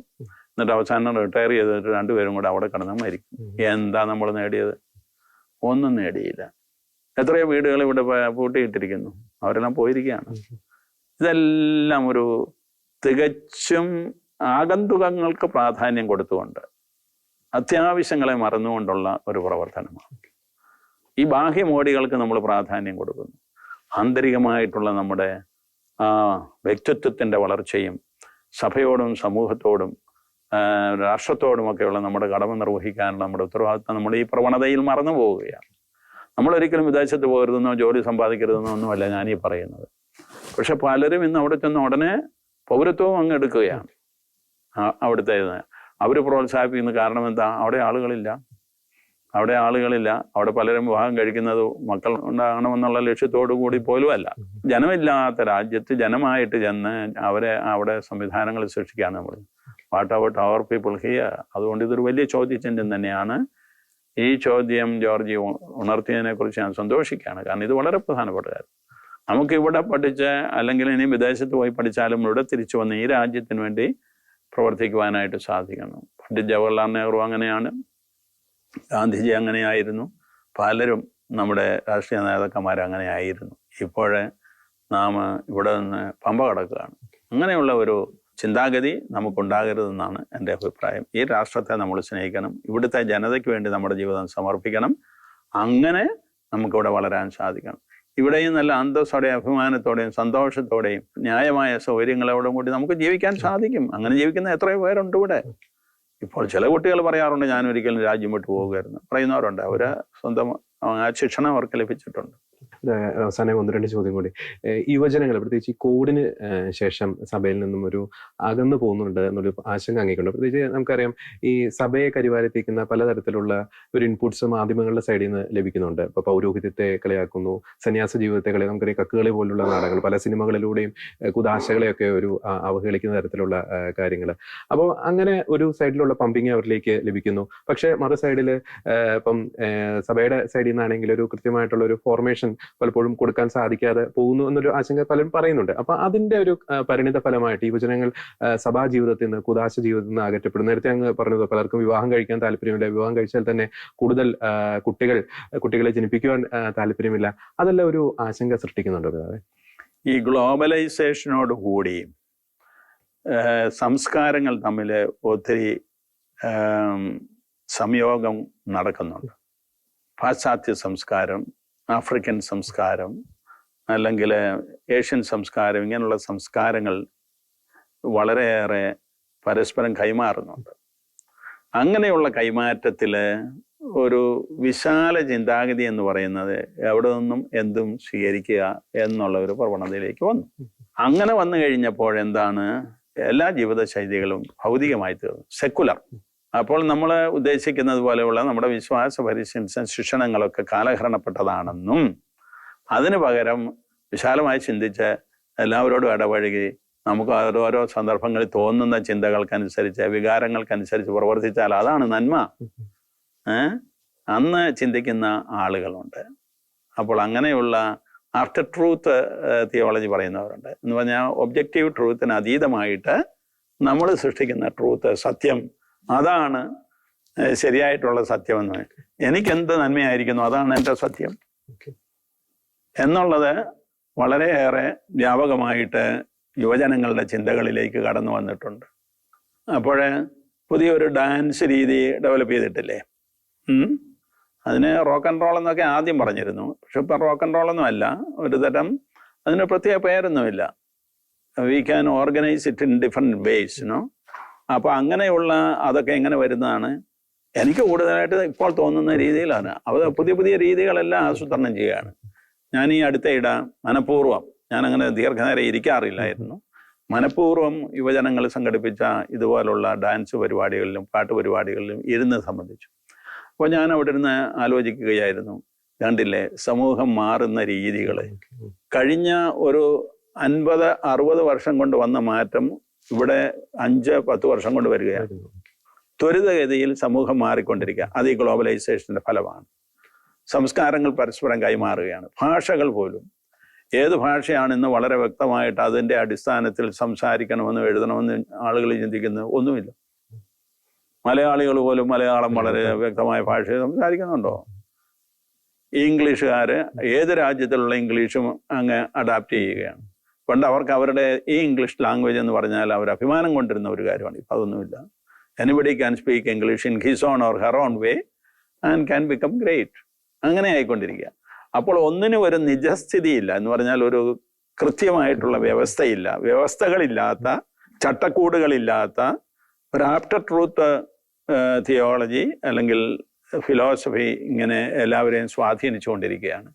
എന്നിട്ട് അവസാനം റിട്ടയർ ചെയ്തിട്ട് രണ്ടുപേരും കൂടെ അവിടെ കിടന്ന് മരിക്കും. എന്താ നമ്മൾ നേടിയത്? ഒന്നും നേടിയില്ല. എത്രയോ വീടുകൾ ഇവിടെ പൂട്ടിയിട്ടിരിക്കുന്നു. അവരെല്ലാം പോയിരിക്കുകയാണ്. ഇതെല്ലാം ഒരു തികച്ചും ആഗന്തുകങ്ങൾക്ക് പ്രാധാന്യം കൊടുത്തുകൊണ്ട് അത്യാവശ്യങ്ങളെ മറന്നുകൊണ്ടുള്ള ഒരു പ്രവർത്തനമാണ്. ഈ ബാഹ്യ ബാഹ്യമോടികൾക്ക് നമ്മൾ പ്രാധാന്യം കൊടുക്കുന്നു. ആന്തരികമായിട്ടുള്ള നമ്മുടെ ആ വ്യക്തിത്വത്തിന്റെ വളർച്ചയും സഭയോടും സമൂഹത്തോടും രാഷ്ട്രത്തോടുമൊക്കെയുള്ള നമ്മുടെ കടമ നിർവഹിക്കാനുള്ള നമ്മുടെ ഉത്തരവാദിത്വം നമ്മൾ ഈ പ്രവണതയിൽ മറന്നു പോവുകയാണ്. നമ്മൾ ഒരിക്കലും വിദേശത്ത് പോകരുതെന്നോ ജോലി സമ്പാദിക്കരുതെന്നോ ഒന്നുമല്ല ഞാനീ പറയുന്നത്. പക്ഷെ പലരും ഇന്ന് അവിടെ ചെന്ന് ഉടനെ പൗരത്വവും അങ്ങ് എടുക്കുകയാണ്. അവിടുത്തെ അവർ പ്രോത്സാഹിപ്പിക്കുന്ന കാരണം എന്താ? അവിടെ ആളുകളില്ല. അവിടെ ആളുകളില്ല. അവിടെ പലരും വിവാഹം കഴിക്കുന്നത് മക്കൾ ഉണ്ടാകണമെന്നുള്ള ലക്ഷ്യത്തോടു കൂടി പോലും അല്ല ജനമില്ലാത്ത രാജ്യത്ത് ജനമായിട്ട് ചെന്ന് അവരെ അവിടെ സംവിധാനങ്ങൾ സൃഷ്ടിക്കുകയാണ് നമ്മൾ what about our people here അതുകൊണ്ട് ഇതൊരു വലിയ ചോദ്യചിഹ്നം തന്നെയാണ്. ഈ ചോദ്യം ജോർജി ഉണർത്തിയതിനെ കുറിച്ച് ഞാൻ സന്തോഷിക്കുകയാണ്. കാരണം ഇത് വളരെ പ്രധാനപ്പെട്ട കാര്യം. നമുക്ക് ഇവിടെ പഠിച്ച് അല്ലെങ്കിൽ ഇനി വിദേശത്ത് പോയി പഠിച്ചാലും ഇവിടെ തിരിച്ചു വന്ന് ഈ രാജ്യത്തിന് വേണ്ടി പ്രവർത്തിക്കുവാനായിട്ട് സാധിക്കണം പണ്ഡിറ്റ് ജവഹർലാൽ നെഹ്റു അങ്ങനെയാണ്. ഗാന്ധിജി അങ്ങനെയായിരുന്നു. പലരും നമ്മുടെ രാഷ്ട്രീയ നേതാക്കന്മാർ അങ്ങനെയായിരുന്നു. ഇപ്പോഴേ നാം ഇവിടെ നിന്ന് പമ്പ കടക്കുകയാണ്. അങ്ങനെയുള്ള ഒരു ചിന്താഗതി നമുക്കുണ്ടാകരുതെന്നാണ് എന്റെ അഭിപ്രായം. ഈ രാഷ്ട്രത്തെ നമ്മൾ സ്നേഹിക്കണം. ഇവിടുത്തെ ജനതയ്ക്ക് വേണ്ടി നമ്മുടെ ജീവിതം സമർപ്പിക്കണം. അങ്ങനെ നമുക്കിവിടെ വളരാൻ സാധിക്കണം. ഇവിടെയും നല്ല അന്തസ്സോടെയും അഭിമാനത്തോടെയും സന്തോഷത്തോടെയും ന്യായമായ സൗകര്യങ്ങളോടും കൂടി നമുക്ക് ജീവിക്കാൻ സാധിക്കും. അങ്ങനെ ജീവിക്കുന്ന എത്രയോ പേരുണ്ട് ഇവിടെ. ഇപ്പോൾ ചില കുട്ടികൾ പറയാറുണ്ട് ഞാൻ ഒരിക്കലും രാജ്യം വിട്ടു പോകുമായിരുന്നു പറയുന്നവരുണ്ട്. അവർ സ്വന്തം ആ ശിക്ഷണം അവർക്ക് ലഭിച്ചിട്ടുണ്ട്. അവസാനം ഒന്ന് രണ്ട് ചോദ്യം കൂടി. യുവജനങ്ങൾ പ്രത്യേകിച്ച് ഈ കോവിഡിന് ശേഷം സഭയിൽ നിന്നും ഒരു അകന്നു പോകുന്നുണ്ട് എന്നൊരു ആശങ്ക അങ്ങേക്കുണ്ട്. പ്രത്യേകിച്ച് നമുക്കറിയാം ഈ സഭയെ കരിവാരത്തിക്കുന്ന പലതരത്തിലുള്ള ഒരു ഇൻപുട്സ് മാധ്യമങ്ങളുടെ സൈഡിൽ നിന്ന് ലഭിക്കുന്നുണ്ട്. ഇപ്പൊ പൗരോഹിത്യത്തെ കളിയാക്കുന്നു സന്യാസ ജീവിതത്തെ കളി നമുക്കറിയാം കക്കുകളി പോലുള്ള നാടകങ്ങൾ പല സിനിമകളിലൂടെയും കുതാശകളെയൊക്കെ ഒരു അവഹേളിക്കുന്ന തരത്തിലുള്ള കാര്യങ്ങൾ അപ്പോൾ അങ്ങനെ ഒരു സൈഡിലുള്ള പമ്പിങ് അവരിലേക്ക് ലഭിക്കുന്നു. പക്ഷേ മറു സൈഡിൽ ഇപ്പം സഭയുടെ സൈഡിൽ നിന്നാണെങ്കിൽ ഒരു കൃത്യമായിട്ടുള്ള ഒരു ഫോർമേഷൻ പലപ്പോഴും കൊടുക്കാൻ സാധിക്കാതെ പോകുന്നു എന്നൊരു ആശങ്ക പലരും പറയുന്നുണ്ട്. അപ്പൊ അതിന്റെ ഒരു പരിണിത ഫലമായിട്ട് യുവജനങ്ങൾ സഭാ ജീവിതത്തിൽ നിന്ന് കുദാശ ജീവിതത്തിൽ നിന്ന് അകറ്റപ്പെടും നേരത്തെ അങ്ങ് പറഞ്ഞത് പലർക്കും വിവാഹം കഴിക്കാൻ താല്പര്യമില്ല. വിവാഹം കഴിച്ചാൽ തന്നെ കൂടുതൽ കുട്ടികൾ കുട്ടികളെ ജനിപ്പിക്കുവാൻ താല്പര്യമില്ല. അതെല്ലാം ഒരു ആശങ്ക സൃഷ്ടിക്കുന്നുണ്ട്? ഈ ഗ്ലോബലൈസേഷനോട് കൂടി സംസ്കാരങ്ങൾ തമ്മിൽ ഒത്തിരി സംയോഗം നടക്കുന്നുണ്ട്. പാശ്ചാത്യ സംസ്കാരം ആഫ്രിക്കൻ സംസ്കാരം അല്ലെങ്കിൽ ഏഷ്യൻ സംസ്കാരം ഇങ്ങനെയുള്ള സംസ്കാരങ്ങൾ വളരെയേറെ പരസ്പരം കൈമാറുന്നുണ്ട്. അങ്ങനെയുള്ള കൈമാറ്റത്തിൽ ഒരു വിശാല ചിന്താഗതി എന്ന് പറയുന്നത് എവിടെ നിന്നും എന്തും സ്വീകരിക്കുക എന്നുള്ള ഒരു പ്രവണതയിലേക്ക് വന്നു. അങ്ങനെ വന്നു കഴിഞ്ഞപ്പോൾ എന്താണ്? എല്ലാ ജീവിതശൈലികളും ഭൗതികമായി തീർന്നു സെക്കുലർ അപ്പോൾ നമ്മൾ ഉദ്ദേശിക്കുന്നത് പോലെയുള്ള നമ്മുടെ വിശ്വാസ പരിശീലന ശിക്ഷണങ്ങളൊക്കെ കാലഹരണപ്പെട്ടതാണെന്നും അതിന് പകരം വിശാലമായി ചിന്തിച്ച് എല്ലാവരോടും ഇടപഴകി നമുക്ക് ഓരോരോ സന്ദർഭങ്ങളിൽ തോന്നുന്ന ചിന്തകൾക്കനുസരിച്ച് വികാരങ്ങൾക്കനുസരിച്ച് പ്രവർത്തിച്ചാൽ അതാണ് നന്മ. അന്ന് ചിന്തിക്കുന്ന ആളുകളുണ്ട്. അപ്പോൾ അങ്ങനെയുള്ള ആഫ്റ്റർ ട്രൂത്ത് തിയോളജി പറയുന്നവരുണ്ട്. എന്ന് പറഞ്ഞാൽ ഒബ്ജക്റ്റീവ് ട്രൂത്തിന് അതീതമായിട്ട് നമ്മൾ സൃഷ്ടിക്കുന്ന ട്രൂത്ത് സത്യം അതാണ് ശരിയായിട്ടുള്ള സത്യമെന്ന് എനിക്കെന്ത് നന്മയായിരിക്കുന്നു? അതാണ് എന്റെ സത്യം. എന്നുള്ളത് വളരെയേറെ വ്യാപകമായിട്ട് യുവജനങ്ങളുടെ ചിന്തകളിലേക്ക് കടന്നു വന്നിട്ടുണ്ട്. അപ്പോൾ പുതിയൊരു ഡാൻസ് രീതി ഡെവലപ്പ് ചെയ്തിട്ടില്ലേ? അതിന് റോക്ക് ആൻഡ് റോൾ എന്നൊക്കെ ആദ്യം പറഞ്ഞിരുന്നു. പക്ഷെ ഇപ്പം റോക്ക് ആൻഡ് റോൾ ഒന്നും അല്ല. ഒരു തരം അതിന് പ്രത്യേക പേരൊന്നുമില്ല. We can organise it in different ways no? അപ്പോൾ അങ്ങനെയുള്ള അതൊക്കെ എങ്ങനെ വരുന്നതാണ്? എനിക്ക് കൂടുതലായിട്ട് ഇപ്പോൾ തോന്നുന്ന രീതിയിലാണ്. അവർ പുതിയ പുതിയ രീതികളെല്ലാം ആസൂത്രണം ചെയ്യുകയാണ്. ഞാൻ ഈ അടുത്ത ഇട മനഃപൂർവം ഞാൻ അങ്ങനെ ദീർഘനേരം ഇരിക്കാറില്ലായിരുന്നു. മനഃപൂർവം യുവജനങ്ങൾ സംഘടിപ്പിച്ച ഇതുപോലുള്ള ഡാൻസ് പരിപാടികളിലും പാട്ട് പരിപാടികളിലും ഇരുന്ന് സംബന്ധിച്ചു. അപ്പോൾ ഞാൻ അവിടെ ഇരുന്ന് ആലോചിക്കുകയായിരുന്നു. കണ്ടില്ലേ? സമൂഹം മാറുന്ന രീതികൾ കഴിഞ്ഞ ഒരു അൻപത് അറുപത് വർഷം കൊണ്ട് വന്ന മാറ്റം ഇവിടെ അഞ്ച് പത്ത് വർഷം കൊണ്ട് വരികയാണ്. ത്വരിതഗതിയിൽ സമൂഹം മാറിക്കൊണ്ടിരിക്കുക. അത് ഈ ഗ്ലോബലൈസേഷന്റെ ഫലമാണ്. സംസ്കാരങ്ങൾ പരസ്പരം കൈമാറുകയാണ്. ഭാഷകൾ പോലും. ഏത് ഭാഷയാണ് ഇന്ന് വളരെ വ്യക്തമായിട്ട് അതിന്റെ അടിസ്ഥാനത്തിൽ സംസാരിക്കണമെന്നും എഴുതണമെന്നും ആളുകൾ ചിന്തിക്കുന്നത് ഒന്നുമില്ല. മലയാളികൾ പോലും മലയാളം വളരെ വ്യക്തമായ ഭാഷയിൽ സംസാരിക്കുന്നുണ്ടോ? ഇംഗ്ലീഷുകാര് ഏത് രാജ്യത്തിലുള്ള ഇംഗ്ലീഷും അങ്ങ് അഡാപ്റ്റ് ചെയ്യുകയാണ്. പണ്ട് അവർക്ക് അവരുടെ ഈ ഇംഗ്ലീഷ് ലാംഗ്വേജ് എന്ന് പറഞ്ഞാൽ അവർ അഭിമാനം കൊണ്ടിരുന്ന ഒരു കാര്യമാണ്. ഇപ്പം അതൊന്നുമില്ല. Anybody can speak English in his own or her own way and can become great അങ്ങനെ ആയിക്കൊണ്ടിരിക്കുക. അപ്പോൾ ഒന്നിനും ഒരു നിജസ്ഥിതിയില്ല എന്ന് പറഞ്ഞാൽ ഒരു കൃത്യമായിട്ടുള്ള വ്യവസ്ഥയില്ല. വ്യവസ്ഥകളില്ലാത്ത ചട്ടക്കൂടുകളില്ലാത്ത ഒരു ആഫ്റ്റർ ട്രൂത്ത് തിയോളജി അല്ലെങ്കിൽ ഫിലോസഫി ഇങ്ങനെ എല്ലാവരെയും സ്വാധീനിച്ചുകൊണ്ടിരിക്കുകയാണ്.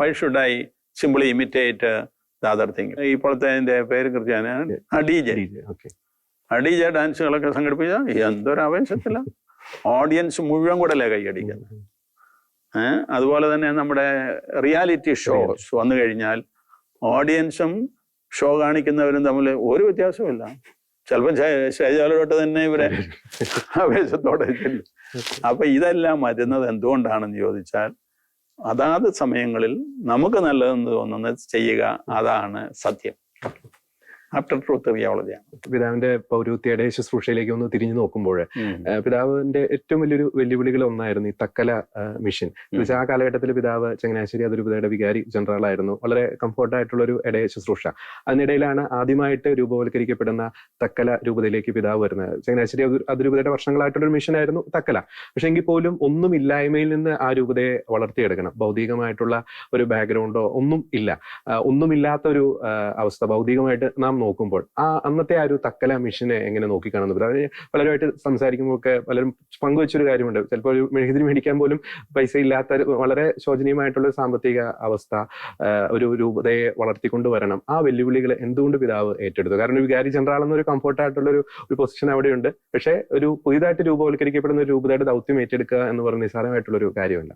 Why should I simply imitate thing ഇപ്പോഴത്തെ അതിന്റെ പേര് കൃത്യമാണ് അഡീജ അഡീജ ഡാൻസുകളൊക്കെ സംഘടിപ്പിച്ച എന്തൊരു ആവേശത്തില്ല ഓഡിയൻസ് മുഴുവൻ കൂടെ അല്ലേ കൈയടിക്കുന്നത് അതുപോലെ തന്നെ നമ്മുടെ റിയാലിറ്റി ഷോസ് വന്നു കഴിഞ്ഞാൽ ഓഡിയൻസും ഷോ കാണിക്കുന്നവരും തമ്മിൽ ഒരു വ്യത്യാസമില്ല ചിലപ്പോൾ ശൈജാലോട്ട് തന്നെ ഇവരെ ആവേശത്തോടെ ചെല്ലും അപ്പൊ ഇതെല്ലാം വരുന്നത് എന്തുകൊണ്ടാണെന്ന് ചോദിച്ചാൽ അതാത് സമയങ്ങളിൽ നമുക്ക് നല്ലതെന്ന് തോന്നുന്നത് ചെയ്യുക അതാണ് സത്യം. ആഫ്റ്റർ ട്രൂത്ത് തിയോളജിയാണ് പിതാവിന്റെ പൗരോഹിത്യയുടെ ശുശ്രൂഷയിലേക്ക് ഒന്ന് തിരിഞ്ഞു നോക്കുമ്പോൾ പിതാവിന്റെ ഏറ്റവും വലിയൊരു വെല്ലുവിളികൾ ഒന്നായിരുന്നു ഈ തക്കല മിഷൻ. ആ കാലഘട്ടത്തിൽ പിതാവ് ചങ്ങനാശ്ശേരി അതിരൂപതയുടെ വികാരി ജനറൽ ആയിരുന്നു. വളരെ കംഫോർട്ടായിട്ടുള്ള ഒരു ഇടയ ശുശ്രൂഷ. അതിനിടയിലാണ് ആദ്യമായിട്ട് രൂപവൽക്കരിക്കപ്പെടുന്ന തക്കല രൂപതയിലേക്ക് പിതാവ് വരുന്നത്. ചങ്ങനാശ്ശേരി അതൊരു അതിരൂപതയുടെ വർഷങ്ങളായിട്ടുള്ള ഒരു മിഷൻ ആയിരുന്നു തക്കല. പക്ഷെ എങ്കിൽ പോലും ഒന്നും ഇല്ലായ്മയിൽ നിന്ന് ആ രൂപതയെ വളർത്തിയെടുക്കണം. ഭൗതികമായിട്ടുള്ള ഒരു ബാക്ക്ഗ്രൗണ്ടോ ഒന്നും ഇല്ല. ഒന്നുമില്ലാത്ത ഒരു അവസ്ഥ. ഭൗതികമായിട്ട് നാം നോക്കുമ്പോൾ ആ അന്നത്തെ ആ ഒരു തക്കല മിഷനെ എങ്ങനെ നോക്കിക്കാണുന്നു അതിന് പലരുമായിട്ട് സംസാരിക്കുമ്പോൾ ഒക്കെ പലരും പങ്കുവെച്ചൊരു കാര്യമുണ്ട്. ചിലപ്പോൾ ഒരു മെഴുകുതിരി മേടിക്കാൻ പോലും പൈസ ഇല്ലാത്ത വളരെ ശോചനീയമായിട്ടുള്ള സാമ്പത്തിക അവസ്ഥ ഒരു രൂപതയെ വളർത്തിക്കൊണ്ട് വരണം. ആ വെല്ലുവിളികൾ എന്തുകൊണ്ട് പിതാവ് ഏറ്റെടുത്തു? കാരണം വികാരി ജനറൽ എന്നൊരു കംഫർട്ട് ആയിട്ടുള്ള ഒരു ഒരു പൊസിഷൻ അവിടെയുണ്ട്. പക്ഷേ ഒരു പുതിയതായിട്ട് രൂപവൽക്കരിക്കപ്പെടുന്ന ഒരു രൂപതയുടെ ദൗത്യം ഏറ്റെടുക്കുക എന്ന് പറഞ്ഞ നിസ്സാരമായിട്ടുള്ള ഒരു കാര്യമല്ല.